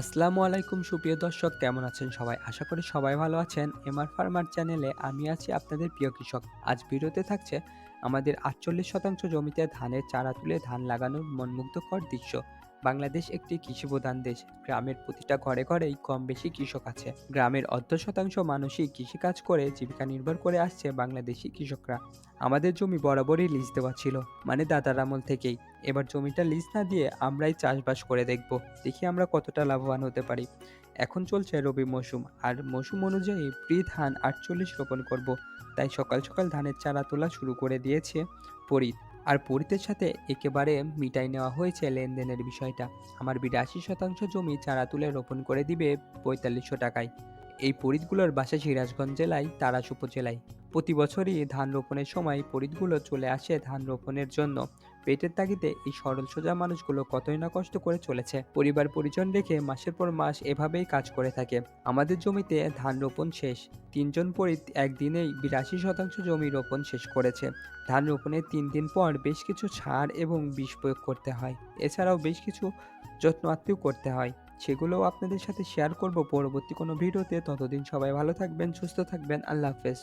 আসসালামু আলাইকুম, সুপ্রিয় দর্শক। কেমন আছেন সবাই? আশা করি সবাই ভালো আছেন। এমআর ফার্মার চ্যানেলে আমি আছি আপনাদের প্রিয় কৃষক। আজ ভিডিওতে থাকছে আমাদের আটচল্লিশ শতাংশ জমিতে ধানের চারা তুলে ধান লাগানোর মনমুগ্ধকর দৃশ্য। বাংলাদেশ একটি কৃষিপ্রধান দেশ। গ্রামের প্রতিটা ঘরে ঘরেই কম বেশি কৃষক আছে। গ্রামের অর্ধ শতাংশ মানুষই কৃষিকাজ করে, জীবিকা নির্ভর করে আসছে বাংলাদেশি কৃষকরা। আমাদের জমি বরাবরই লিজ দেওয়া ছিল মানে দাদার আমল থেকেই। এবার জমিটা লিজ না দিয়ে আমরাই চাষবাস করে দেখব, দেখি আমরা কতটা লাভবান হতে পারি। এখন চলছে রবি মৌসুম, আর মৌসুম অনুযায়ী প্রি ধান আটচল্লিশ রোপণ করব। তাই সকাল সকাল ধানের চারা তোলা শুরু করে দিয়েছে পরিত। আর পরিতের সাথে একেবারে মিটাই নেওয়া হয়েছে লেনদেনের বিষয়টা। আমার বিরাশি শতাংশ জমি চারা তুলে রোপণ করে দিবে পঁয়তাল্লিশশো টাকায়। এই পরিতগুলোর বাসা সিরাজগঞ্জ জেলায়, তারাস উপজেলায়। প্রতি বছরই ধান রোপণের সময় পরিতগুলো চলে আসে ধান রোপণের জন্য। পেটের তাগিদে এই সরল সোজা মানুষগুলো কতই না কষ্ট করে চলেছে। পরিবার পরিজন রেখে মাসের পর মাস এভাবেই কাজ করে থাকে। আমাদের জমিতে ধান রোপণ শেষ। তিনজন পরিত একদিনেই বিরাশি শতাংশ জমি রোপণ শেষ করেছে। ধান রোপণের তিন দিন পর বেশ কিছু ছাড় এবং বিষ প্রয়োগ করতে হয়। এছাড়াও বেশ কিছু যত্ন আত্মীয় করতে হয়। সেগুলোও আপনাদের সাথে শেয়ার করব। পরবর্তী কোনো ভিডিওতে ততদিন সবাই ভালো থাকবেন, সুস্থ থাকবেন। আল্লাহ হাফেজ।